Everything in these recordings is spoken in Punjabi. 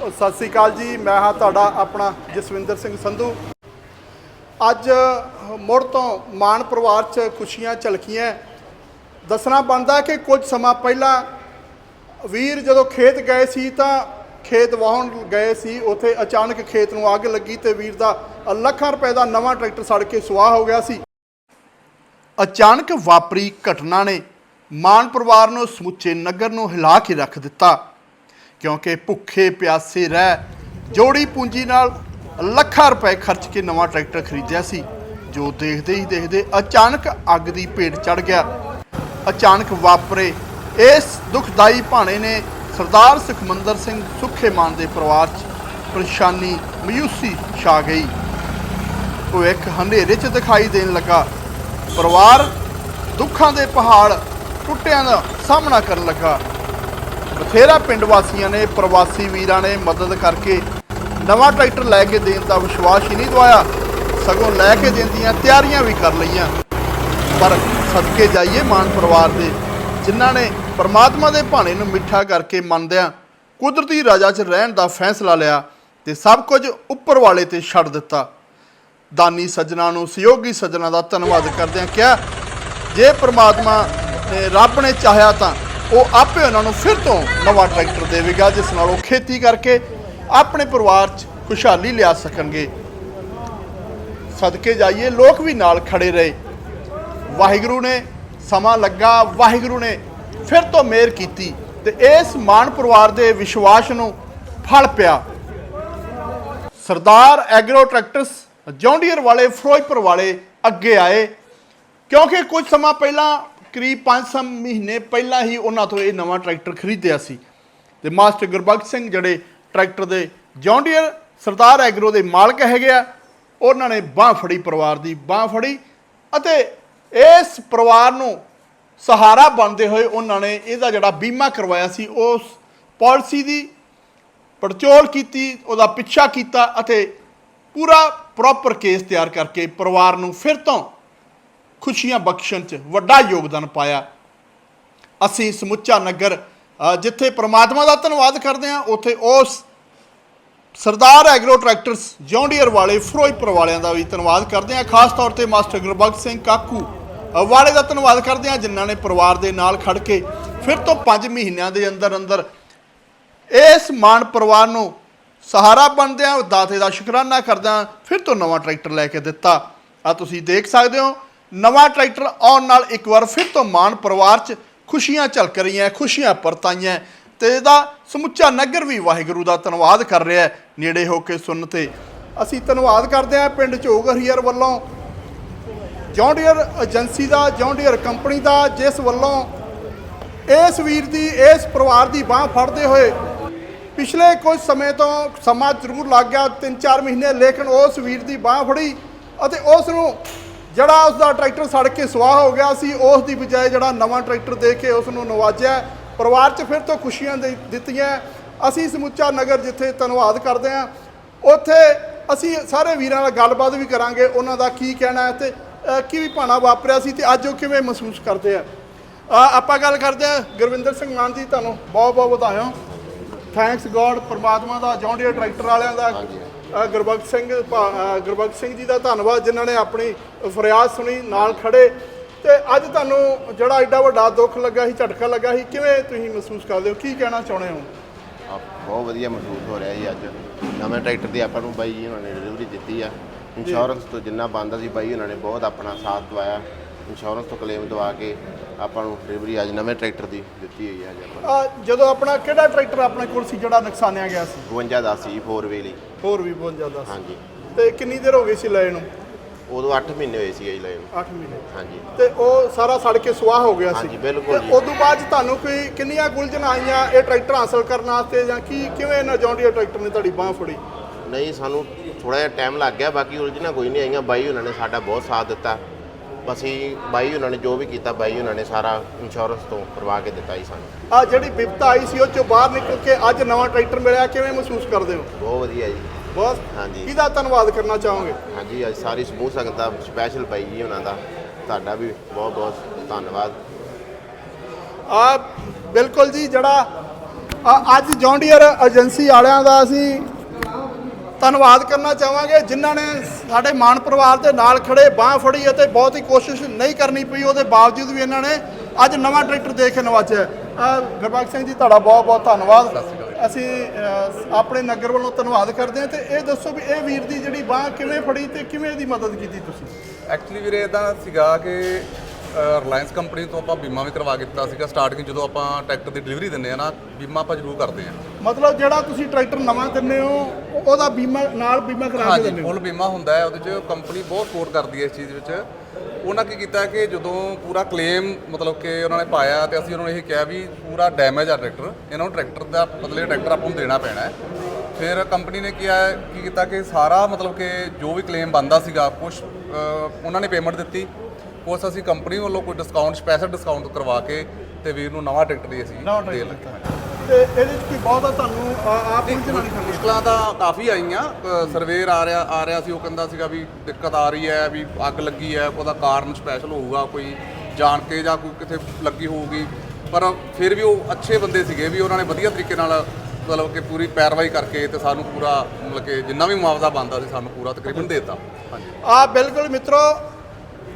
ਸਤਿ ਸ੍ਰੀ ਅਕਾਲ ਜੀ, ਮੈਂ ਹਾਂ ਤੁਹਾਡਾ ਆਪਣਾ ਜਸਵਿੰਦਰ ਸਿੰਘ ਸੰਧੂ। ਅੱਜ ਮੁੜ ਤੋਂ ਮਾਨ ਪਰਿਵਾਰ 'ਚ ਖੁਸ਼ੀਆਂ ਝਲਕੀਆਂ। ਦੱਸਣਾ ਬਣਦਾ ਕਿ ਕੁਝ ਸਮਾਂ ਪਹਿਲਾਂ ਵੀਰ ਜਦੋਂ ਖੇਤ ਗਏ ਸੀ ਤਾਂ ਖੇਤ ਵਾਹਣ ਗਏ ਸੀ। ਉੱਥੇ ਅਚਾਨਕ ਖੇਤ ਨੂੰ ਅੱਗ ਲੱਗੀ ਤੇ ਵੀਰ ਦਾ ਲੱਖਾਂ ਰੁਪਏ ਦਾ ਨਵਾਂ ਟਰੈਕਟਰ ਸੜ ਕੇ ਸੁਆਹ ਹੋ ਗਿਆ ਸੀ। ਅਚਾਨਕ ਵਾਪਰੀ ਘਟਨਾ ਨੇ ਮਾਨ ਪਰਿਵਾਰ ਨੂੰ ਸਮੁੱਚੇ ਨਗਰ ਨੂੰ ਹਿਲਾ ਕੇ ਰੱਖ ਦਿੱਤਾ। ਕਿਉਂਕਿ ਭੁੱਖੇ ਪਿਆਸੇ ਰਹਿ ਜੋੜੀ ਪੂੰਜੀ ਨਾਲ ਲੱਖਾਂ ਰੁਪਏ ਖਰਚ ਕੇ ਨਵਾਂ ਟਰੈਕਟਰ ਖਰੀਦਿਆ ਸੀ, ਜੋ ਦੇਖਦੇ ਹੀ ਦੇਖਦੇ ਅਚਾਨਕ ਅੱਗ ਦੀ ਭੇਟ ਚੜ ਗਿਆ। ਅਚਾਨਕ ਵਾਪਰੇ। ਇਸ ਦੁਖਦਾਈ ਭਾਣੇ ਨੇ ਸਰਦਾਰ ਸੁਖਮੰਦਰ ਸਿੰਘ ਸੁਖੇਮਾਨ ਦੇ ਪਰਿਵਾਰ 'ਚ ਪਰੇਸ਼ਾਨੀ, ਮਯੂਸੀ ਛਾ ਗਈ। ਉਹ ਇੱਕ ਹਨੇਰੇ 'ਚ ਦਿਖਾਈ ਦੇਣ ਲੱਗਾ। ਪਰਿਵਾਰ ਦੁੱਖਾਂ ਦੇ ਪਹਾੜ ਟੁੱਟਿਆਂ ਦਾ ਸਾਹਮਣਾ ਕਰਨ ਲੱਗਾ। ਬਥੇਰਾ ਪਿੰਡ ਵਾਸੀਆਂ ਨੇ, ਪ੍ਰਵਾਸੀ ਵੀਰਾਂ ਨੇ ਮਦਦ ਕਰਕੇ ਨਵਾਂ ਟਰੈਕਟਰ ਲੈ ਕੇ ਦੇਣ ਦਾ ਵਿਸ਼ਵਾਸ ਹੀ ਨਹੀਂ ਦਵਾਇਆ। ਸਗੋਂ ਲੈ ਕੇ ਦੇਣ ਦੀਆਂ ਤਿਆਰੀਆਂ ਵੀ ਕਰ ਲਈਆਂ। ਪਰ ਸਦਕੇ ਜਾਈਏ ਮਾਨ ਪਰਿਵਾਰ ਦੇ, ਜਿਨ੍ਹਾਂ ਨੇ ਪਰਮਾਤਮਾ ਦੇ ਭਾਣੇ ਨੂੰ ਮਿੱਠਾ ਕਰਕੇ ਮੰਨਦਿਆਂ ਕੁਦਰਤੀ ਰਾਜਾ 'ਚ ਰਹਿਣ ਦਾ ਫੈਸਲਾ ਲਿਆ ਤੇ ਸਭ ਕੁਝ ਉੱਪਰ ਵਾਲੇ ਤੇ ਛੱਡ ਦਿੱਤਾ। ਦਾਨੀ ਸੱਜਣਾ ਨੂੰ, ਸਹਿਯੋਗੀ ਸੱਜਣਾ ਦਾ ਧੰਨਵਾਦ ਕਰਦਿਆਂ ਕਿਹਾ, ਜੇ ਪ੍ਰਮਾਤਮਾ ਨੇ ਰੱਬ ਨੇ ਚਾਹਿਆ ਤਾਂ ਉਹ ਆਪੇ ਉਹਨਾਂ ਨੂੰ ਫਿਰ ਤੋਂ ਨਵਾਂ ਟਰੈਕਟਰ ਦੇਵੇਗਾ, ਜਿਸ ਨਾਲ ਉਹ ਖੇਤੀ ਕਰਕੇ ਆਪਣੇ ਪਰਿਵਾਰ 'ਚ ਖੁਸ਼ਹਾਲੀ ਲਿਆ ਸਕਣਗੇ। ਸਦਕੇ ਜਾਈਏ, ਲੋਕ ਵੀ ਨਾਲ ਖੜੇ ਰਹੇ। ਵਾਹਿਗੁਰੂ ਨੇ ਸਮਾਂ ਲੱਗਾ, ਵਾਹਿਗੁਰੂ ਨੇ ਫਿਰ ਤੋਂ ਮਿਹਰ ਕੀਤੀ ਤੇ ਇਸ ਮਾਨ ਪਰਿਵਾਰ ਦੇ ਵਿਸ਼ਵਾਸ ਨੂੰ ਫਲ ਪਿਆ। ਸਰਦਾਰ ਐਗਰੋ ਟਰੈਕਟਰਸ ਜੌਂਡੀਅਰ ਵਾਲੇ, ਫਿਰੋਜ਼ਪੁਰ ਵਾਲੇ ਅੱਗੇ ਆਏ, ਕਿਉਂਕਿ ਕੁਝ ਸਮਾਂ ਪਹਿਲਾਂ ਕਰੀਬ 5 ਮਹੀਨੇ ਪਹਿਲਾਂ ਹੀ ਉਹਨਾਂ ਤੋਂ ਇਹ ਨਵਾਂ ਟਰੈਕਟਰ ਖਰੀਦਿਆ ਸੀ। ਤੇ ਮਾਸਟਰ ਗੁਰਬਖਸ਼ ਸਿੰਘ ਜਿਹੜੇ ਟਰੈਕਟਰ ਦੇ ਜੌਂਡੀਅਰ ਸਰਦਾਰ ਐਗਰੋ ਦੇ ਮਾਲਕ ਹੈਗੇ ਆ, ਉਹਨਾਂ ਨੇ ਬਾਹ ਫੜੀ ਪਰਿਵਾਰ ਦੀ ਬਾਹ ਫੜੀ ਅਤੇ ਇਸ ਪਰਿਵਾਰ ਨੂੰ ਸਹਾਰਾ ਬਣਦੇ ਹੋਏ ਉਹਨਾਂ ਨੇ ਇਹਦਾ ਜਿਹੜਾ ਬੀਮਾ ਕਰਵਾਇਆ ਸੀ, ਉਸ ਪਾਲਿਸੀ ਦੀ ਪੜਚੋਲ ਕੀਤੀ, ਉਹਦਾ ਪਿੱਛਾ ਕੀਤਾ ਅਤੇ ਪੂਰਾ ਪ੍ਰੋਪਰ ਕੇਸ ਤਿਆਰ ਕਰਕੇ ਪਰਿਵਾਰ ਨੂੰ ਫਿਰ ਤੋਂ ਖੁਸ਼ੀਆਂ ਬਖਸ਼ਣ 'ਚ ਵੱਡਾ ਯੋਗਦਾਨ ਪਾਇਆ। ਅਸੀਂ ਸਮੁੱਚਾ ਨਗਰ ਜਿੱਥੇ ਪ੍ਰਮਾਤਮਾ ਦਾ ਧੰਨਵਾਦ ਕਰਦੇ ਹਾਂ, ਉੱਥੇ ਉਸ ਸਰਦਾਰ ਐਗਰੋ ਟਰੈਕਟਰਸ ਜੌਂਡੀਅਰ ਵਾਲੇ, ਫਿਰੋਜ਼ਪੁਰ ਵਾਲਿਆਂ ਦਾ ਵੀ ਧੰਨਵਾਦ ਕਰਦੇ ਹਾਂ। ਖਾਸ ਤੌਰ ਤੇ ਮਾਸਟਰ ਗੁਰਬਖਸ਼ ਸਿੰਘ ਕਾਕੂ ਵਾਲੇ ਦਾ ਧੰਨਵਾਦ ਕਰਦੇ ਹਾਂ, ਜਿਨ੍ਹਾਂ ਨੇ ਪਰਿਵਾਰ ਦੇ ਨਾਲ ਖੜ ਕੇ ਫਿਰ ਤੋਂ 5 ਮਹੀਨਿਆਂ ਦੇ ਅੰਦਰ ਅੰਦਰ ਇਸ ਮਾਨ ਪਰਿਵਾਰ ਨੂੰ ਸਹਾਰਾ ਬਣਦਿਆਂ ਦਾਤੇ ਦਾ ਸ਼ੁਕਰਾਨਾ ਕਰਦਿਆਂ ਫਿਰ ਤੋਂ ਨਵਾਂ ਟਰੈਕਟਰ ਲੈ ਕੇ ਦਿੱਤਾ। ਆ ਤੁਸੀਂ ਦੇਖ ਸਕਦੇ ਹੋ ਨਵਾਂ ਟਰੈਕਟਰ ਆਉਣ ਨਾਲ ਇੱਕ ਵਾਰ ਫਿਰ ਤੋਂ ਮਾਨ ਪਰਿਵਾਰ 'ਚ ਖੁਸ਼ੀਆਂ ਝਲਕ ਰਹੀਆਂ, ਖੁਸ਼ੀਆਂ ਪਰਤਾਈਆਂ। ਤੇ ਇਹਦਾ ਸਮੁੱਚਾ ਨਗਰ ਵੀ ਵਾਹਿਗੁਰੂ ਦਾ ਧੰਨਵਾਦ ਕਰ ਰਿਹਾ ਹੈ। ਨੇੜੇ ਹੋ ਕੇ ਸੁਣ ਤੇ ਅਸੀਂ ਧੰਨਵਾਦ ਕਰਦੇ ਹਾਂ ਪਿੰਡ ਝੋਗ ਹਰੀਅਰ ਵੱਲੋਂ। ਜੌਂਡੀਅਰ ਏਜੰਸੀ ਦਾ ਜੌਂਡੀਅਰ ਕੰਪਨੀ ਦਾ, ਜਿਸ ਵੱਲੋਂ ਇਸ ਵੀਰ ਦੀ, ਇਸ ਪਰਿਵਾਰ ਦੀ ਬਾਹ ਫੜਦੇ ਹੋਏ ਪਿਛਲੇ ਕੁਝ ਸਮੇਂ ਤੋਂ ਸਮਾਂ ਜ਼ਰੂਰ ਲੱਗ ਗਿਆ 3-4 ਮਹੀਨੇ, ਲੇਕਿਨ ਉਸ ਵੀਰ ਦੀ ਬਾਹ ਫੜੀ ਅਤੇ ਉਸ ਨੂੰ ਜਿਹੜਾ ਉਸ ਦਾ ਟਰੈਕਟਰ ਸੜ ਕੇ ਸੁਆਹ ਹੋ ਗਿਆ ਸੀ, ਉਸ ਦੀ ਬਜਾਏ ਜਿਹੜਾ ਨਵਾਂ ਟਰੈਕਟਰ ਦੇ ਕੇ ਉਸ ਨੂੰ ਨਵਾਜਿਆ ਪਰਿਵਾਰ 'ਚ ਫਿਰ ਤੋਂ ਖੁਸ਼ੀਆਂ ਦੇ ਦਿੱਤੀਆਂ ਅਸੀਂ ਸਮੁੱਚਾ ਨਗਰ ਜਿੱਥੇ ਧੰਨਵਾਦ ਕਰਦੇ ਹਾਂ, ਉੱਥੇ ਅਸੀਂ ਸਾਰੇ ਵੀਰਾਂ ਨਾਲ ਗੱਲਬਾਤ ਵੀ ਕਰਾਂਗੇ, ਉਹਨਾਂ ਦਾ ਕੀ ਕਹਿਣਾ ਹੈ ਤੇ ਕੀ ਭਾਣਾ ਵਾਪਰਿਆ ਸੀ ਤੇ ਅੱਜ ਉਹ ਕਿਵੇਂ ਮਹਿਸੂਸ ਕਰਦੇ ਆ। ਆਪਾਂ ਗੱਲ ਕਰਦੇ ਆ ਗੁਰਵਿੰਦਰ ਸਿੰਘ ਮਾਨ ਜੀ, ਤੁਹਾਨੂੰ ਬਹੁਤ ਬਹੁਤ ਵਧਾਇਓ ਥੈਂਕਸ ਗੋਡ ਪਰਮਾਤਮਾ ਦਾ ਜੌਂਡੀਅਰ ਟਰੈਕਟਰ ਵਾਲਿਆਂ ਦਾ। ਗੁਰਬਖਸ਼ ਸਿੰਘ ਗੁਰਬਖਸ਼ ਸਿੰਘ ਜੀ ਦਾ ਧੰਨਵਾਦ ਜਿਨ੍ਹਾਂ ਨੇ ਆਪਣੀ ਫਰਿਆਦ ਸੁਣੀ ਨਾਲ ਖੜੇ। ਤੇ ਅੱਜ ਤੁਹਾਨੂੰ ਜਿਹੜਾ ਐਡਾ ਵੱਡਾ ਦੁੱਖ ਲੱਗਾ ਸੀ ਝਟਕਾ ਲੱਗਾ ਸੀ ਕਿਵੇਂ ਤੁਸੀਂ ਮਹਿਸੂਸ ਕਰਦੇ ਹੋ? ਕੀ ਕਹਿਣਾ ਚਾਹੁੰਦੇ ਹੋ? ਬਹੁਤ ਵਧੀਆ ਮਹਿਸੂਸ ਹੋ ਰਿਹਾ ਜੀ ਅੱਜ। ਨਵੇਂ ਟਰੈਕਟਰ ਦੀ ਆਪਾਂ ਨੂੰ ਬਾਈ ਜੀ ਉਹਨਾਂ ਨੇ ਡਿਲੀਵਰੀ ਦਿੱਤੀ ਆ। ਇੰਸ਼ੋਰੈਂਸ ਤੋਂ ਜਿੰਨਾ ਬੰਦਾ ਸੀ ਬਾਈ ਉਹਨਾਂ ਨੇ ਬਹੁਤ ਆਪਣਾ ਸਾਥ ਦਵਾਇਆ। ਇੰਸ਼ੋਰੈਂਸ ਤੋਂ ਕਲੇਮ ਦਵਾ ਕੇ ਆਪਾਂ ਨੂੰ ਡਿਲੀਵਰੀ ਅੱਜ ਨਵੇਂ ਟਰੈਕਟਰ ਦੀ ਦਿੱਤੀ ਹੋਈ ਹੈ ਅੱਜ ਆਪਾਂ ਨੂੰ। ਜਦੋਂ ਆਪਣਾ ਕਿਹੜਾ ਟਰੈਕਟਰ ਆਪਣੇ ਕੋਲ ਸੀ ਜਿਹੜਾ ਨੁਕਸਾਨਿਆ ਗਿਆ ਸੀ? 52 ਦਾ ਸੀ 4 ਵੇ ਲਈ। ਹੋਰ ਵੀ ਬਹੁਤ ਜ਼ਿਆਦਾ ਸੀ। ਹਾਂਜੀ। ਤੇ ਕਿੰਨੀ ਦੇਰ ਹੋ ਗਈ ਸੀ ਲਏ ਨੂੰ? ਉਦੋਂ 8 ਮਹੀਨੇ ਹੋਏ ਸੀ ਜੀ ਲਏ ਨੂੰ। 8 ਮਹੀਨੇ। ਹਾਂਜੀ। ਤੇ ਉਹ ਸਾਰਾ ਸੜ ਕੇ ਸੁਆਹ ਹੋ ਗਿਆ ਸੀ। ਹਾਂਜੀ, ਬਿਲਕੁਲ ਜੀ। ਉਦੋਂ ਬਾਅਦ 'ਚ ਤੁਹਾਨੂੰ ਕੋਈ ਕਿੰਨੀਆਂ ਗੁਲਝਣ ਆਈਆਂ ਇਹ ਟਰੈਕਟਰ ਹਾਸਲ ਕਰਨ ਵਾਸਤੇ ਜਾਂ ਕੀ ਕਿਵੇਂ ਇਹਨਾਂ ਜੌਂਡੀਅਰ ਟਰੈਕਟਰ ਨੇ ਤੁਹਾਡੀ ਬਾਹ ਫੜੀ? ਨਹੀਂ ਸਾਨੂੰ ਥੋੜਾ ਜਿਹਾ ਟਾਈਮ ਲੱਗ ਗਿਆ ਬਾਕੀ ਉਲਝਣਾ ਕੋਈ ਨਹੀਂ ਆਈਆਂ। ਬਾਈ ਉਹਨਾਂ ਨੇ ਸਾਡਾ ਬਹੁਤ ਸਾਥ ਦਿੱਤਾ। ਅਸੀਂ ਬਾਈ ਉਹਨਾਂ ਨੇ ਜੋ ਵੀ ਕੀਤਾ ਬਾਈ ਉਹਨਾਂ ਨੇ ਸਾਰਾ ਇੰਸ਼ੋਰੈਂਸ ਤੋਂ ਕਰਵਾ ਕੇ ਦਿੱਤਾ ਜੀ ਸਾਨੂੰ। ਆ ਜਿਹੜੀ ਵਿਪਤਾ ਆਈ ਸੀ ਉਹ ਚੋਂ ਬਾਹਰ ਨਿਕਲ ਕੇ ਅੱਜ ਨਵਾਂ ਟਰੈਕਟਰ ਮਿਲਿਆ ਕਿਵੇਂ ਮਹਿਸੂਸ ਕਰਦੇ ਹੋ? ਬਹੁਤ ਵਧੀਆ ਜੀ। ਬਹੁਤ ਹਾਂਜੀ। ਕਿਹਦਾ ਧੰਨਵਾਦ ਕਰਨਾ ਚਾਹੋਗੇ? ਹਾਂਜੀ ਅੱਜ ਸਾਰੀ ਸਮੂਹ ਸੰਗਤ ਦਾ ਸਪੈਸ਼ਲ ਬਾਈ ਜੀ ਉਹਨਾਂ ਦਾ ਤੁਹਾਡਾ ਵੀ ਬਹੁਤ ਬਹੁਤ ਧੰਨਵਾਦ। ਆ ਬਿਲਕੁਲ ਜੀ ਜਿਹੜਾ ਅੱਜ ਜੌਂਡੀਅਰ ਏਜੰਸੀ ਵਾਲਿਆਂ ਦਾ ਅਸੀਂ ਧੰਨਵਾਦ ਕਰਨਾ ਚਾਹਾਂਗੇ। ਜਿਨ੍ਹਾਂ ਨੇ ਸਾਡੇ ਮਾਨ ਪਰਿਵਾਰ ਦੇ ਨਾਲ ਖੜੇ ਬਾਹ ਫੜੀ ਅਤੇ ਬਹੁਤ ਹੀ ਕੋਸ਼ਿਸ਼ ਨਹੀਂ ਕਰਨੀ ਪਈ ਉਹਦੇ ਬਾਵਜੂਦ ਵੀ ਇਹਨਾਂ ਨੇ ਅੱਜ ਨਵਾਂ ਟਰੈਕਟਰ ਦੇਖ ਕੇ ਨਵਾਜਿਆ। ਅ, ਗੁਰਬਖਸ਼ ਸਿੰਘ ਜੀ ਤੁਹਾਡਾ ਬਹੁਤ ਬਹੁਤ ਧੰਨਵਾਦ। ਅਸੀਂ ਆਪਣੇ ਨਗਰ ਵੱਲੋਂ ਧੰਨਵਾਦ ਕਰਦੇ ਹਾਂ ਤੇ ਇਹ ਦੱਸੋ ਵੀ ਇਹ ਵੀਰ ਦੀ ਜਿਹੜੀ ਬਾਹ ਕਿਵੇਂ ਫੜੀ ਤੇ ਕਿਵੇਂ ਇਹਦੀ ਮਦਦ ਕੀਤੀ ਤੁਸੀਂ? ਐਕਚੁਅਲੀ ਵੀਰੇ ਇਦਾਂ ਸੀਗਾ ਕਿ ਰਿਲਾਇੰਸ ਕੰਪਨੀ ਤੋਂ ਆਪਾਂ ਬੀਮਾ ਵੀ ਕਰਵਾ ਕੇ ਦਿੱਤਾ ਸੀਗਾ ਸਟਾਰਟਿੰਗ ਜਦੋਂ ਆਪਾਂ ਟਰੈਕਟਰ ਦੀ ਡਿਲੀਵਰੀ ਦਿੰਦੇ ਆ ਨਾ ਬੀਮਾ ਆਪਾਂ ਜ਼ਰੂਰ ਕਰਦੇ ਆ ਮਤਲਬ ਜਿਹੜਾ ਤੁਸੀਂ ਟਰੈਕਟਰ ਨਵਾਂ ਦਿੰਦੇ ਹੋ ਉਹ- ਉਹਦਾ ਬੀਮਾ ਨਾਲ ਬੀਮਾ ਕਰਾ ਕੇ ਦਿੰਦੇ ਹੋ? ਫੁੱਲ ਬੀਮਾ ਹੁੰਦਾ ਹੈ ਉਹਦੇ 'ਚ ਕੰਪਨੀ ਬਹੁਤ ਸਪੋਰਟ ਕਰਦੀ ਹੈ ਇਸ ਚੀਜ਼ ਵਿੱਚ। ਉਹਨਾਂ ਕੀ ਕੀਤਾ ਕਿ ਜਦੋਂ ਪੂਰਾ ਕਲੇਮ ਮਤਲਬ ਕਿ ਉਹਨਾਂ ਨੇ ਪਾਇਆ ਤੇ ਅਸੀਂ ਉਹਨਾਂ ਨੂੰ ਇਹ ਕਿਹਾ ਵੀ ਪੂਰਾ ਡੈਮੇਜ ਆ ਟਰੈਕਟਰ ਇਹਨਾਂ ਨੂੰ ਟਰੈਕਟਰ ਦਾ ਬਦਲੇ ਟਰੈਕਟਰ ਆਪਾਂ ਨੂੰ ਦੇਣਾ ਪੈਣਾ ਹੈ। ਫਿਰ ਕੰਪਨੀ ਨੇ ਕਿਹਾ ਕੀ ਕੀਤਾ ਕਿ ਸਾਰਾ ਮਤਲਬ ਕਿ ਜੋ ਵੀ ਕਲੇਮ ਬੰਦਾ ਸੀਗਾ ਕੁਝ ਉਹਨਾਂ ਨੇ ਪੇਮੈਂਟ ਦਿੱਤੀ। ਕੁਛ ਅਸੀਂ ਕੰਪਨੀ ਵੱਲੋਂ ਕੋਈ ਡਿਸਕਾਊਂਟ ਸਪੈਸ਼ਲ ਡਿਸਕਾਊਂਟ ਕਰਵਾ ਕੇ ਤੇ ਵੀਰ ਨੂੰ ਨਵਾਂ ਟਰੈਕਟਰ ਹੀ ਅਸੀਂ ਨਵਾਂ ਦੇ ਟਰੈਕਟਰ ਲੱਗੇ ਤੇ ਇਹਦੇ ਵਿੱਚ ਕੀ ਬਹੁਤ ਤੁਹਾਨੂੰ ਆ- ਆਪ ਨੂੰ ਚਲਾਣੀ ਪੈਂਦੀ ਮੁਸ਼ਕਲਾਂ ਤਾਂ ਕਾਫੀ ਆਈਆਂ। ਸਰਵੇਅਰ ਆ ਰਿਹਾ ਆ ਰਿਹਾ ਸੀ ਉਹ ਕਹਿੰਦਾ ਸੀਗਾ ਵੀ ਦਿੱਕਤ ਆ ਰਹੀ ਹੈ ਵੀ ਅੱਗ ਲੱਗੀ ਹੈ ਉਹਦਾ ਕਾਰਨ ਸਪੈਸ਼ਲ ਹੋਊਗਾ ਕੋਈ ਜਾਣ ਕੇ ਜਾਂ ਕੋਈ ਕਿਤੇ ਲੱਗੀ ਹੋਊਗੀ। ਪਰ ਫਿਰ ਵੀ ਉਹ ਅੱਛੇ ਬੰਦੇ ਸੀਗੇ ਵੀ ਉਹਨਾਂ ਨੇ ਵਧੀਆ ਤਰੀਕੇ ਨਾਲ ਮਤਲਬ ਕਿ ਪੂਰੀ ਪੈਰਵਾਈ ਕਰਕੇ ਤੇ ਸਾਨੂੰ ਪੂਰਾ ਮਤਲਬ ਕਿ ਜਿੰਨਾ ਵੀ ਮੁਆਵਜ਼ਾ ਬਣਦਾ ਸੀ ਸਾਨੂੰ ਪੂਰਾ ਤਕਰੀਬਨ ਦੇ ਦਿੱਤਾ। ਹਾਂਜੀ। ਆ ਬਿਲਕੁਲ ਮਿੱਤਰੋ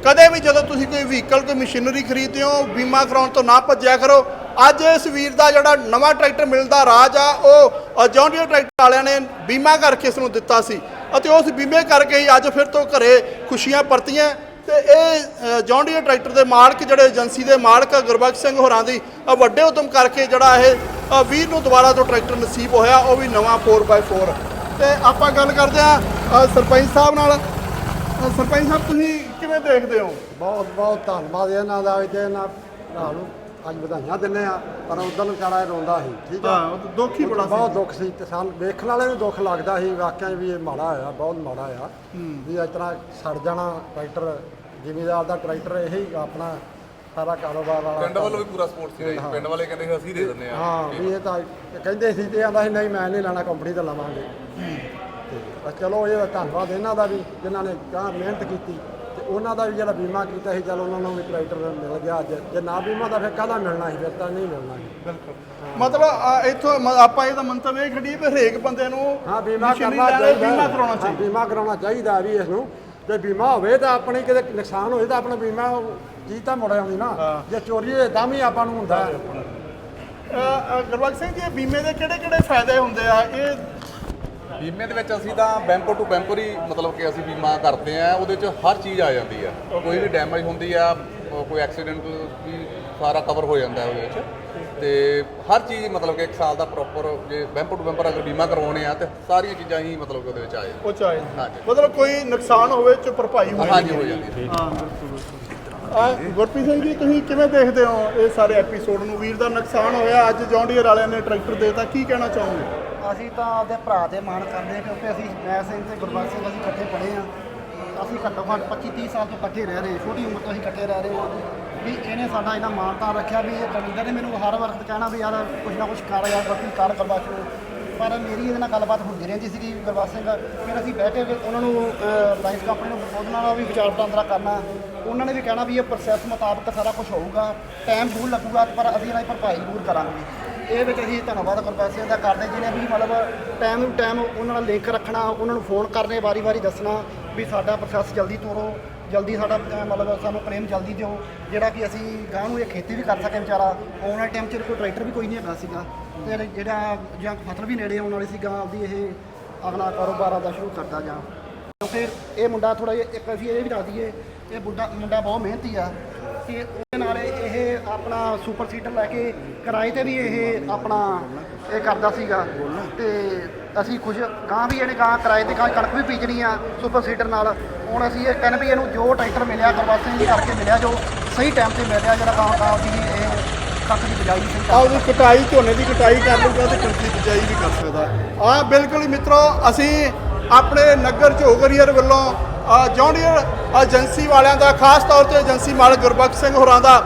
ਕਦੇ ਵੀ ਜਦੋਂ ਤੁਸੀਂ ਕੋਈ ਵਹੀਕਲ ਕੋਈ ਮਸ਼ੀਨਰੀ ਖਰੀਦਦੇ ਹੋ, ਬੀਮਾ ਕਰਾਉਣ ਤੋਂ ਨਾ ਭੱਜਿਆ ਕਰੋ। ਅੱਜ ਇਸ ਵੀਰ ਦਾ ਜਿਹੜਾ ਨਵਾਂ ਟਰੈਕਟਰ ਮਿਲਦਾ ਰਾਜ ਆ, ਉਹ ਜੌਂਡੀਅਰ ਟਰੈਕਟਰ ਵਾਲਿਆਂ ਨੇ ਬੀਮਾ ਕਰਕੇ ਇਸ ਨੂੰ ਦਿੱਤਾ ਸੀ। ਅਤੇ ਉਸ ਬੀਮੇ ਕਰਕੇ ਹੀ ਅੱਜ ਫਿਰ ਤੋਂ ਘਰੇ ਖੁਸ਼ੀਆਂ ਪਰਤੀਆਂ। ਤੇ ਇਹ ਜੌਂਡੀਅਰ ਟਰੈਕਟਰ ਦੇ ਮਾਲਕ ਜਿਹੜੇ ਏਜੰਸੀ ਦੇ ਮਾਲਕ ਗੁਰਬਖਸ਼ ਸਿੰਘ ਹੋਰਾਂ ਦੀ ਵੱਡੇ ਉਦਮ ਕਰਕੇ ਜਿਹੜਾ ਇਹ ਵੀਰ ਨੂੰ ਦੁਬਾਰਾ ਤੋਂ ਟਰੈਕਟਰ ਨਸੀਬ ਹੋਇਆ, ਉਹ ਵੀ ਨਵਾਂ 4x4 ਤੇ ਆਪਾਂ ਗੱਲ ਕਰਦੇ ਆ ਸਰਪੰਚ ਸਾਹਿਬ ਨਾਲ। ਸਰਪੰਚ ਸਾਹਿਬ, ਤੁਸੀਂ ਕਿਵੇਂ ਦੇਖਦੇ ਹੋ? ਬਹੁਤ ਬਹੁਤ ਧੰਨਵਾਦ ਇਹਨਾਂ ਦਾ ਵੀ ਤੇ ਇਹਨਾਂ ਭਰਾ ਨੂੰ ਅੱਜ ਵਧਾਈਆਂ ਦਿੰਨੇ ਆ ਪਰ ਉਦੋਂ ਵਿਚਾਰਾ ਇਹ ਰੋਂਦਾ ਸੀ ਠੀਕ ਆ? ਹਾਂ ਦੁੱਖ ਹੀ ਬੜਾ ਸੀ। ਬਹੁਤ ਦੁੱਖ ਸੀ ਤੇ ਸਾਨੂੰ ਵੇਖਣ ਵਾਲੇ ਨੂੰ ਦੁੱਖ ਲੱਗਦਾ ਸੀ ਵਾਕਿਆ ਵੀ ਇਹ ਮਾੜਾ ਹੋਇਆ ਬਹੁਤ ਮਾੜਾ ਹੋਇਆ ਵੀ ਇਸ ਤਰ੍ਹਾਂ ਸੜ ਜਾਣਾ ਟਰੈਕਟਰ ਜ਼ਿਮੀਦਾਰ ਦਾ ਟਰੈਕਟਰ ਇਹੀ ਆਪਣਾ ਸਾਰਾ ਕਾਰੋਬਾਰ ਵਾਲਾ ਪਿੰਡ ਵੱਲੋਂ ਵੀ ਪੂਰਾ ਸਪੋਰਟ ਜੀ। ਪਿੰਡ ਵਾਲੇ ਕਹਿੰਦੇ ਸੀ ਅਸੀਂ ਦੇ ਦਿੰਦੇ ਆ ਹਾਂ ਵੀ ਇਹ ਤਾਂ ਕਹਿੰਦੇ ਸੀ ਤੇ ਆਂਦਾ ਸੀ ਨਹੀਂ ਮੈਂ ਨਹੀਂ ਲੈਣਾ ਕੰਪਨੀ ਤੋਂ ਲਵਾਂਗੇ। ਤੇ ਚਲੋ ਇਹ ਧੰਨਵਾਦ ਇਹਨਾਂ ਦਾ ਵੀ ਜਿਨ੍ਹਾਂ ਨੇ ਕਾ ਮਿਹਨਤ ਕੀਤੀ। ਉਹਨਾਂ ਦਾ ਵੀ ਜਿਹੜਾ ਬੀਮਾ ਕੀਤਾ ਸੀ ਚਲ ਉਹਨਾਂ ਨੂੰ ਵੀ ਟਰੈਕਟਰ ਮਿਲ ਗਿਆ ਅੱਜ। ਜੇ ਨਾ ਬੀਮਾ ਤਾਂ ਫਿਰ ਕਾਹਦਾ ਮਿਲਣਾ ਸੀ? ਫਿਰ ਤਾਂ ਨਹੀਂ ਮਿਲਣਾ ਸੀ। ਬਿਲਕੁਲ। ਮਤਲਬ ਇੱਥੋਂ ਮ- ਆਪਾਂ ਇਹਦਾ ਮੰਤਵ ਇਹ ਖੜੀ ਵੀ ਹਰੇਕ ਬੰਦੇ ਨੂੰ ਹਾਂ ਬੀਮਾ ਕਰਨਾ ਲੈਣ ਲਈ ਚਾਹੀਦਾ ਬੀਮਾ ਕਰਾਉਣਾ ਹਾਂ, ਚਾਹੀਦਾ। ਬੀਮਾ ਕਰਾਉਣਾ ਚਾਹੀਦਾ ਵੀ ਇਸ ਨੂੰ ਜੇ ਬੀਮਾ ਹੋਵੇ ਤਾਂ ਆਪਣੀ ਕਿਤੇ ਨੁਕਸਾਨ ਹੋਏ ਤਾਂ ਆਪਣਾ ਬੀਮਾ ਚੀਜ਼ ਤਾਂ ਮੁੜ ਆਉਂਦੀ ਨਾ। ਜੇ ਚੋਰੀ ਹੋਏ ਤਾਂ ਵੀ ਆਪਾਂ ਨੂੰ ਹੁੰਦਾ ਹੈ। ਅ, ਅ, ਗੁਰਬਖਸ਼ ਸਿੰਘ ਜੀ ਇਹ ਬੀਮੇ ਦੇ ਕਿਹੜੇ ਕਿਹੜੇ ਫਾਇਦੇ ਹੁੰਦੇ ਆ? ਇਹ ਬੀਮੇ ਦੇ ਵਿੱਚ ਅਸੀਂ ਤਾਂ ਬੈਂਪਰ ਟੂ ਬੈਂਪਰ ਹੀ ਮਤਲਬ ਕਿ ਅਸੀਂ ਬੀਮਾ ਕਰਦੇ ਆ ਉਹਦੇ 'ਚ ਹਰ ਚੀਜ਼ ਆ ਜਾਂਦੀ ਆ। ਕੋਈ ਵੀ ਡੈਮੇਜ ਹੁੰਦੀ ਆ ਕੋਈ ਐਕਸੀਡੈਂਟ ਵੀ ਸਾਰਾ ਕਵਰ ਹੋ ਜਾਂਦਾ ਹੈ ਉਹਦੇ ਵਿੱਚ। ਤੇ ਹਰ ਚੀਜ਼ ਮਤਲਬ ਕਿ ਇੱਕ ਸਾਲ ਦਾ ਪ੍ਰੋਪਰ ਜੇ ਬੈਂਪਰ ਟੂ ਬੈਂਪਰ ਅਗਰ ਬੀਮਾ ਕਰਵਾਉਣੇ ਆ ਤੇ ਸਾਰੀਆਂ ਚੀਜ਼ਾਂ ਹੀ ਮਤਲਬ ਕਿ ਉਹਦੇ ਵਿੱਚ ਆ ਜਾਂਦੀਆਂ। ਉਹ ਚਾਹੇ ਹਾਂਜੀ। ਮਤਲਬ ਕੋਈ ਨੁਕਸਾਨ ਹੋਵੇ ਚ ਭਰਪਾਈ ਹੋਵੇ ਹਾਂਜੀ ਹੋ ਜਾਂਦੀ ਹੈ। ਹਾਂ ਬਿਲਕੁਲ ਆ ਗੁਰਪ੍ਰੀਤ ਸਿੰਘ ਜੀ ਤੁਸੀਂ ਕਿਵੇਂ ਦੇਖਦੇ ਹੋ ਇਹ ਸਾਰੇ ਐਪੀਸੋਡ ਨੂੰ? ਵੀਰ ਦਾ ਨੁਕਸਾਨ ਹੋਇਆ ਅੱਜ ਜੌਂਡੀਅਰ ਵਾਲਿਆਂ ਨੇ ਟਰੈਕਟਰ ਦੇਤਾ ਕੀ ਕਹਿਣਾ ਚਾਹੋਗੇ? ਅਸੀਂ ਤਾਂ ਆਪਦੇ ਭਰਾ ਤੇ ਮਾਣ ਕਰਦੇ ਹਾਂ ਕਿਉਂਕਿ ਅਸੀਂ ਮੈਂ ਸਿੰਘ ਤੇ ਗੁਰਬਖਸ਼ ਸਿੰਘ ਅਸੀਂ ਇਕੱਠੇ ਪੜ੍ਹੇ ਆ ਅਸੀਂ ਘੱਟੋ ਘੱਟ 25 30 ਸਾਲ ਤੋਂ ਇਕੱਠੇ ਰਹਿ ਰਹੇ ਛੋਟੀ ਉਮਰ ਤੋਂ ਅਸੀਂ ਇਕੱਠੇ ਰਹਿ ਰਹੇ ਹਾਂ। ਵੀ ਇਹਨੇ ਸਾਡਾ ਇਹਨਾਂ ਮਾਨਤਾ ਰੱਖਿਆ ਵੀ ਇਹ ਕਵਿੰਦਰ ਨੇ ਮੈਨੂੰ ਹਰ ਵਕਤ ਕਹਿਣਾ ਵੀ ਯਾਰ ਕੁਛ ਨਾ ਕੁਛ ਕਰ ਯਾਰ, ਬਾਕੀ ਕਰ ਗੁਰਬਖਸ਼ ਨੂੰ। ਪਰ ਮੇਰੀ ਇਹਦੇ ਨਾਲ ਗੱਲਬਾਤ ਹੁੰਦੀ ਰਹਿੰਦੀ ਸੀਗੀ ਗੁਰਬਖਸ਼ ਸਿੰਘ। ਫਿਰ ਅਸੀਂ ਬਹਿ ਕੇ ਵੀ ਉਹਨਾਂ ਨੂੰ ਲਾਈਫ ਕੰਪਨੀ ਨੂੰ ਉਹਨਾਂ ਨਾਲ ਵੀ ਵਿਚਾਰ ਵਟਾਂਦਰਾ ਕਰਨਾ। ਉਹਨਾਂ ਨੇ ਵੀ ਕਹਿਣਾ ਵੀ ਇਹ ਪ੍ਰੋਸੈਸ ਮੁਤਾਬਕ ਸਾਰਾ ਕੁਝ ਹੋਊਗਾ। ਟਾਈਮ ਜ਼ਰੂਰ ਲੱਗੂਗਾ, ਪਰ ਅਸੀਂ ਇਹਨਾਂ ਦੀ ਭਰਪਾਈ ਜ਼ਰੂਰ ਕਰਾਂਗੇ। ਇਹ ਵਿੱਚ ਅਸੀਂ ਧੰਨਵਾਦ ਗੁਰਬਖਸ਼ ਦਾ ਕਰਦੇ ਜਿਹਨੇ ਵੀ ਮਤਲਬ ਟਾਈਮ ਟੂ ਟਾਈਮ ਉਹਨਾਂ ਨਾਲ ਲਿੰਕ ਰੱਖਣਾ, ਉਹਨਾਂ ਨੂੰ ਫੋਨ ਕਰਨੇ, ਵਾਰੀ-ਵਾਰੀ ਦੱਸਣਾ ਵੀ ਸਾਡਾ ਪ੍ਰੋਸੈਸ ਜਲਦੀ ਤੋਰੋ, ਜਲਦੀ ਸਾਡਾ ਮਤਲਬ ਸਾਨੂੰ ਪ੍ਰੇਮ ਜਲਦੀ ਦਿਓ, ਜਿਹੜਾ ਕਿ ਅਸੀਂ ਗਾਂ ਨੂੰ ਇਹ ਖੇਤੀ ਵੀ ਕਰ ਸਕੇ ਵਿਚਾਰਾ। ਆਉਣ ਵਾਲੇ ਟਾਈਮ 'ਚ ਕੋਈ ਟਰੈਕਟਰ ਵੀ ਕੋਈ ਨਹੀਂ ਹੈਗਾ ਸੀਗਾ। ਤੇ ਜਿਹੜਾ ਜਾਂ ਫਸਲ ਵੀ ਨੇੜੇ ਆਉਣ ਵਾਲੀ ਸੀਗਾ ਆਪਦੀ ਇਹ ਅਗਲਾ ਕਾਰੋਬਾਰ ਆਪਦਾ ਸ਼ੁਰੂ ਕਰਦਾ ਜਾਂ। ਕਿਉਂਕਿ ਇਹ ਮੁੰਡਾ ਥੋੜਾ ਜਿਹਾ, ਇੱਕ ਅਸੀਂ ਇਹ ਵੀ ਦੱਸ ਦਈਏ, ਇਹ ਮੁੰਡਾ ਮੁੰਡਾ ਬਹੁਤ ਮਿਹਨਤੀ ਆ। ਤੇ ਉਹਦੇ ਨਾਲ ਇਹ ਆਪਣਾ ਸੁਪਰ ਸੀਟਰ ਲੈ ਕੇ ਕਿਰਾਏ ਤੇ ਵੀ ਇਹ ਆਪਣਾ ਇਹ ਕਰਦਾ ਸੀਗਾ। ਤੇ ਅਸੀਂ ਖੁਸ਼ ਗਾਂ ਵੀ ਇਹਨੇ ਗਾਂ ਕਿਰਾਏ ਤੇ ਗਾਂ ਕਣਕ ਵੀ ਬੀਜਣੀ ਆ ਸੁਪਰ ਸੀਟਰ ਨਾਲ। ਹੁਣ ਅਸੀਂ ਇਹ ਕਹਿੰਦੇ ਵੀ ਇਹਨੂੰ ਜੋ ਟਰੈਕਟਰ ਮਿਲਿਆ ਗੁਰਬਖਸ਼ ਸਿੰਘ ਜੀ ਕਰਕੇ ਮਿਲਿਆ, ਜੋ ਸਹੀ ਟਾਈਮ ਤੇ ਮਿਲਿਆ, ਜਿਹੜਾ ਗਾਂ ਗਾਂ ਦੀ ਇਹ ਕੱਖ ਦੀ ਬਿਜਾਈ ਸਹੀ ਆ ਉਹਦੀ ਕਟਾਈ, ਝੋਨੇ ਦੀ ਕਟਾਈ ਕਰ ਲੂਗਾ ਤੇ ਕਣਕ ਦੀ ਬਿਜਾਈ ਵੀ ਕਰ ਸਕਦਾ। ਆ ਬਿਲਕੁਲ ਹੀ ਮਿੱਤਰੋ, ਅਸੀਂ ਆਪਣੇ ਨਗਰ ਝੋਗਰੀਅਰ ਵੱਲੋਂ ਜੌਂਡੀਅਰ ਏਜੰਸੀ ਵਾਲਿਆਂ ਦਾ, ਖਾਸ ਤੌਰ ਤੇ ਏਜੰਸੀ ਮਾਲਕ ਗੁਰਬਖਸ਼ ਸਿੰਘ ਹੋਰਾਂ ਦਾ,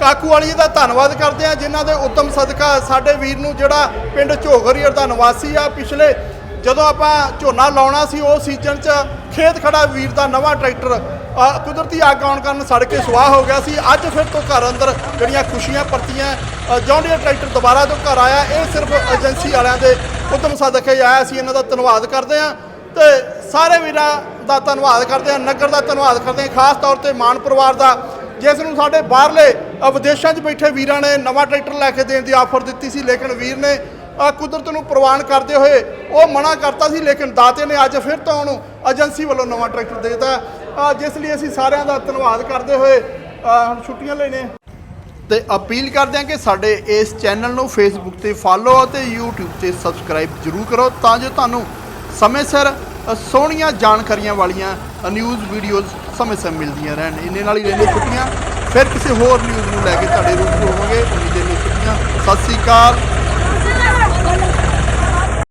ਕਾਕੂ ਵਾਲੀ ਦਾ ਧੰਨਵਾਦ ਕਰਦੇ ਆ ਜਿਨ੍ਹਾਂ ਦੇ ਉਦਮ ਸਦਕਾ ਸਾਡੇ ਵੀਰ ਨੂੰ ਜਿਹੜਾ ਪਿੰਡ ਝੋਗਰੀਅਰ ਦਾ ਨਿਵਾਸੀ ਆ। ਪਿਛਲੇ ਜਦੋਂ ਆਪਾਂ ਝੋਨਾ ਲਾਉਣਾ ਸੀ, ਉਹ ਸੀਜ਼ਨ 'ਚ ਖੇਤ ਖੜਾ ਵੀਰ ਦਾ ਨਵਾਂ ਟਰੈਕਟਰ ਕੁਦਰਤੀ ਅੱਗ ਆਉਣ ਕਾਰਨ ਸੜ ਕੇ ਸੁਆਹ ਹੋ ਗਿਆ ਸੀ। ਅੱਜ ਫਿਰ ਤੋਂ ਘਰ ਅੰਦਰ ਜਿਹੜੀਆਂ ਖੁਸ਼ੀਆਂ ਪਰਤੀਆਂ ਜੌਂਡੀਅਰ ਟਰੈਕਟਰ ਦੁਬਾਰਾ ਤੋਂ ਘਰ ਆਇਆ। ਇਹ ਸਿਰਫ ਏਜੰਸੀ ਵਾਲਿਆਂ ਦੇ ਉਦਮ ਸਦਕੇ ਹੀ ਆਇਆ। ਸੀ ਇਹਨਾਂ ਦਾ ਧੰਨਵਾਦ ਕਰਦੇ ਹਾਂ। ਤੇ ਸਾਰੇ ਵੀਰਾਂ ਦਾ ਧੰਨਵਾਦ ਕਰਦੇ ਹਾਂ, ਨਗਰ ਦਾ ਧੰਨਵਾਦ ਕਰਦੇ ਹਾਂ, ਖਾਸ ਤੌਰ ਤੇ ਮਾਨ ਪਰਿਵਾਰ ਦਾ, ਜਿਸ ਨੂੰ ਸਾਡੇ ਬਾਹਰਲੇ ਵਿਦੇਸ਼ਾਂ 'ਚ ਬੈਠੇ ਵੀਰਾਂ ਨੇ ਨਵਾਂ ਟਰੈਕਟਰ ਲੈ ਕੇ ਦੇਣ ਦੀ ਆਫਰ ਦਿੱਤੀ ਸੀ, ਲੇਕਿਨ ਵੀਰ ਨੇ ਕੁਦਰਤ ਨੂੰ ਪ੍ਰਵਾਨ ਕਰਦੇ ਹੋਏ ਉਹ ਮਨਾ ਕਰਤਾ ਸੀ, ਲੇਕਿਨ ਦਾਤੇ ਨੇ ਅੱਜ ਫਿਰ ਤੋਂ ਉਹਨੂੰ ਏਜੰਸੀ ਵੱਲੋਂ ਨਵਾਂ ਟਰੈਕਟਰ ਦੇ ਦਿੱਤਾ। ਜਿਸ ਲਈ ਅਸੀਂ ਸਾਰਿਆਂ ਦਾ ਧੰਨਵਾਦ ਕਰਦੇ ਹੋਏ ਹੁਣ ਛੁੱਟੀਆਂ ਲੈਣੇ ਤੇ ਅਪੀਲ ਕਰਦੇ ਹਾਂ ਕਿ ਸਾਡੇ ਇਸ ਚੈਨਲ ਨੂੰ ਫੇਸਬੁੱਕ ਤੇ ਫਾਲੋ ਅਤੇ YouTube ਤੇ ਸਬਸਕ੍ਰਾਈਬ ਜਰੂਰ ਕਰੋ, ਤਾਂ ਜੋ ਤੁਹਾਨੂੰ ਸਮੇਂ ਸਿਰ ਸੋਹਣੀਆਂ ਜਾਣਕਾਰੀਆਂ ਵਾਲੀਆਂ ਨਿਊਜ਼ ਵੀਡੀਓਜ਼ ਸਮੇਂ ਸਮੇਂ ਮਿਲਦੀਆਂ ਰਹਿਣ। ਇੰਨੇ ਨਾਲ ਹੀ ਰਹਿੰਦੇ ਛੁੱਟੀਆਂ। ਫਿਰ ਕਿਸੇ ਹੋਰ ਨਿਊਜ਼ ਨੂੰ ਲੈ ਕੇ ਤੁਹਾਡੇ ਰੂਬਰੂ ਹੋਵਾਂਗੇ। ਉਮੀਦ ਹੈ ਛੁੱਟੀਆਂ। ਸਤਿ ਸ੍ਰੀ ਅਕਾਲ।